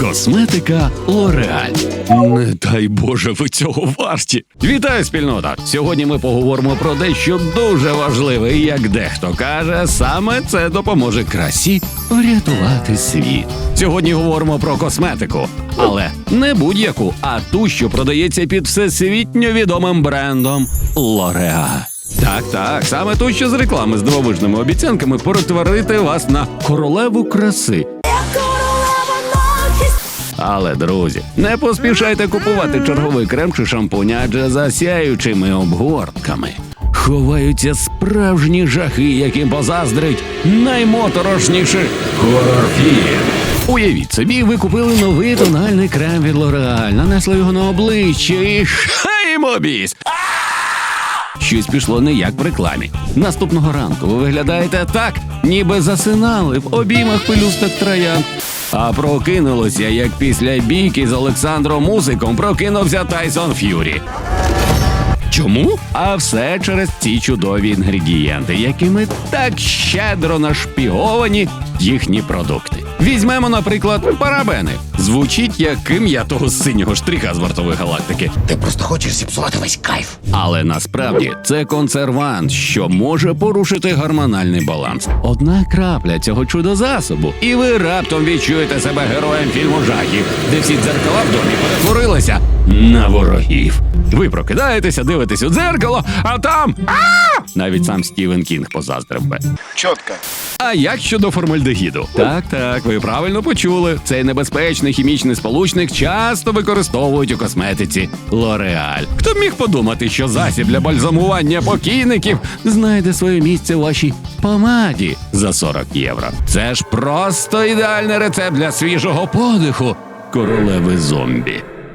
Косметика Лореаль. Не дай Боже, ви цього варті. Вітаю, спільнота! Сьогодні ми поговоримо про дещо дуже важливе, і як дехто каже, саме це допоможе красі врятувати світ. Сьогодні говоримо про косметику, але не будь-яку, а ту, що продається під всесвітньо відомим брендом Лореаль. Так, так, саме ту, що з реклами з дивовижними обіцянками перетворити вас на королеву краси. Але, друзі, не поспішайте купувати черговий крем чи шампунь, адже за сяючими обгортками ховаються справжні жахи, яким позаздрить наймоторошніший хорор-фільм. Уявіть собі, ви купили новий тональний крем від L'Oreal, нанесли його на обличчя і шаймобісь! Щось пішло не як в рекламі. Наступного ранку ви виглядаєте так, ніби засинали в обіймах пелюсток троян. А прокинулося, як після бійки з Олександром Музиком прокинувся Тайсон Ф'юрі. Чому? А все через ці чудові інгредієнти, якими так щедро нашпіговані їхні продукти. Візьмемо, наприклад, парабени. Звучить як ім'я того синього штриха з вартової галактики. Ти просто хочеш зіпсувати весь кайф. Але насправді це консервант, що може порушити гормональний баланс. Одна крапля цього чудозасобу, і ви раптом відчуєте себе героєм фільму жахів, де всі дзеркала в домі перетворилися на ворогів. Ви прокидаєтеся, дивитесь у дзеркало, а там а навіть сам Стівен Кінг позаздрив би. Чітко. А як щодо формальдегіду? Так, так, ви правильно почули. Цей небезпечний хімічний сполучник часто використовують у косметиці Лореаль. Хто б міг подумати, що засіб для бальзамування покійників знайде своє місце у вашій помаді за 40 євро? Це ж просто ідеальний рецепт для свіжого подиху королеви зомбі.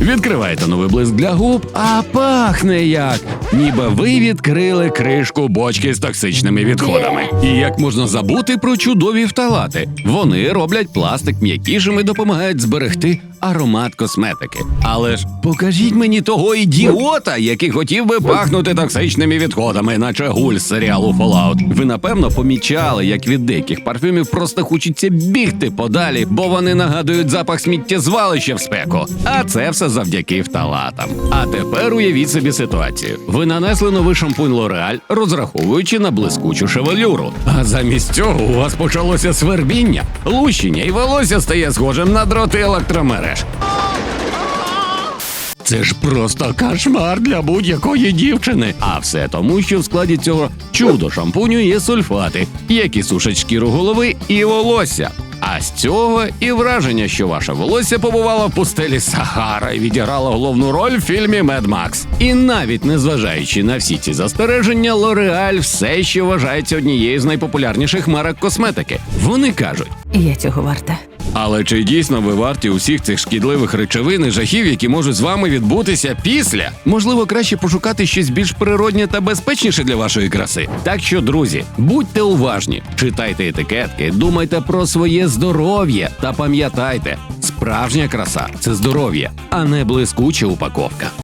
Відкриваєте новий блиск для губ, а пахне як, ніби ви відкрили кришку бочки з токсичними відходами. І як можна забути про чудові вталати? Вони роблять пластик м'якішим і допомагають зберегти аромат косметики. Але ж покажіть мені того ідіота, який хотів би пахнути токсичними відходами, наче гуль з серіалу Fallout. Ви напевно помічали, як від деяких парфюмів просто хочеться бігти подалі, бо вони нагадують запах сміттєзвалища в спеку. А це все завдяки вталатам. А тепер уявіть собі ситуацію: ви нанесли новий шампунь L'Oreal, розраховуючи на блискучу шевелюру. А замість цього у вас почалося свербіння, лущення, і волосся стає схожим на дроти електромереж. Це ж просто кошмар для будь-якої дівчини. А все тому, що в складі цього чудо шампуню є сульфати, які сушать шкіру голови і волосся. А з цього і враження, що ваше волосся побувало в пустелі Сахара і відіграло головну роль в фільмі Мед Макс. І навіть незважаючи на всі ці застереження, Лореаль все ще вважається однією з найпопулярніших марок косметики. Вони кажуть. Я цього варта. Але чи дійсно ви варті усіх цих шкідливих речовин і жахів, які можуть з вами відбутися після? Можливо, краще пошукати щось більш природнє та безпечніше для вашої краси. Так що, друзі, будьте уважні, читайте етикетки, думайте про своє здоров'я та пам'ятайте, справжня краса це здоров'я, а не блискуча упаковка.